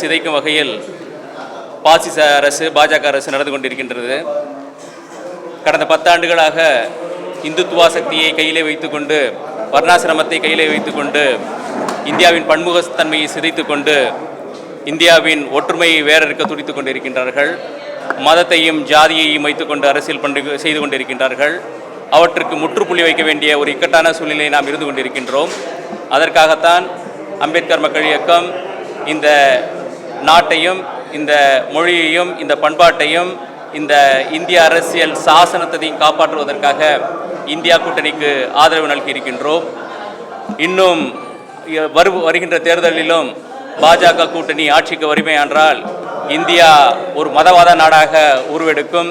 சிதைக்கும் வகையில் பாசிச அரசு பாஜக அரசு நடந்து கொண்டிருக்கின்றது. கடந்த பத்தாண்டுகளாக இந்துத்துவா சக்தியை கையிலே வைத்துக்கொண்டு வர்ணாசிரமத்தை கையிலே வைத்துக்கொண்டு இந்தியாவின் பன்முகத்தன்மையை சிதைத்துக்கொண்டு இந்தியாவின் ஒற்றுமையை வேறறுக்க துடித்துக் கொண்டிருக்கின்றார்கள். மதத்தையும் ஜாதியையும் வைத்துக்கொண்டு அரசியல் பண்டு செய்து கொண்டிருக்கின்றார்கள். அவற்றுக்கு முற்றுப்புள்ளி வைக்க வேண்டிய ஒரு இக்கட்டான சூழ்நிலையை நாம் இருந்து கொண்டிருக்கின்றோம். அதற்காகத்தான் அம்பேத்கர் மக்கள் இயக்கம் இந்த நாட்டையும் இந்த மொழியையும் இந்த பண்பாட்டையும் இந்த இந்திய அரசியல் சாசனத்தையும் காப்பாற்றுவதற்காக இந்தியா கூட்டணிக்கு ஆதரவு நல்கியிருக்கின்றோம். இன்னும் வரு வருகின்ற தேர்தலிலும் பாஜக கூட்டணி ஆட்சிக்கு வறுமை என்றால் இந்தியா ஒரு மதவாத நாடாக உருவெடுக்கும்.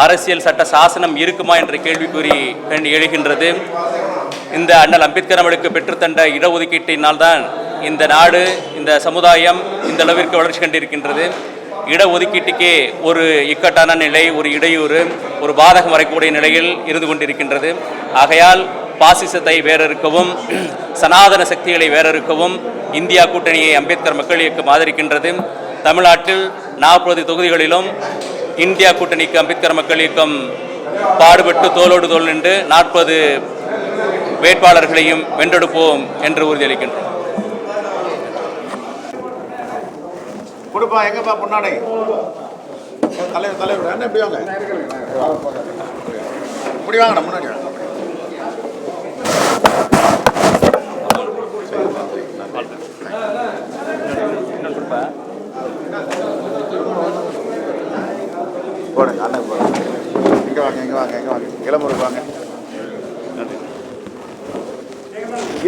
அரசியல் சட்ட சாசனம் இருக்குமா என்ற கேள்விக்குறி எழுகின்றது. இந்த அண்ணல் அம்பேத்கர் அவர்களுக்கு பெற்றுத்தந்த இடஒதுக்கீட்டினால்தான் இந்த நாடு இந்த சமுதாயம் இந்த அளவிற்கு வளர்ச்சி கண்டிருக்கின்றது. இடஒதுக்கீட்டுக்கே ஒரு இக்கட்டான நிலை ஒரு இடையூறு ஒரு பாதகம் வரக்கூடிய நிலையில் இருந்து கொண்டிருக்கின்றது. ஆகையால் பாசிசத்தை வேறறுக்கவும் சனாதன சக்திகளை வேறறுக்கவும் இந்தியா கூட்டணியை அம்பேத்கர் மக்கள் இயக்கம் ஆதரிக்கின்றது தமிழ்நாட்டில் நாற்பது தொகுதிகளிலும் இந்தியா கூட்டணிக்கு அம்பேத்கர் மக்கள் இயக்கம் பாடுபட்டு தோளோடு தோள் நின்று நாற்பது வேட்பாளர்களையும் வென்றெடுப்போம் என்று உறுதியளிக்கின்றோம். கொடுப்பா எங்கப்பா முன்னாடி? தலைவர் தலைவர் என்ன இப்படி வாங்க. இப்படி வாங்கண்ணா முன்னாடி வாங்க. போடுங்க அண்ணன் போடுங்க. இங்கே வாங்க இங்கே வாங்க இங்கே வாங்க. இளமுருக்கு வாங்க.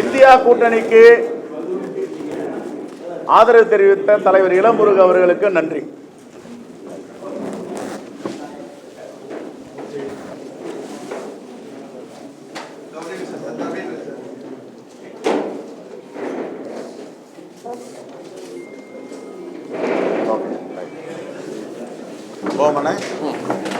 இந்தியா கூட்டணிக்கு ஆதரவு தெரிவித்த தலைவர் இளமுருகு அவர்களுக்கு நன்றி. ごまね。うん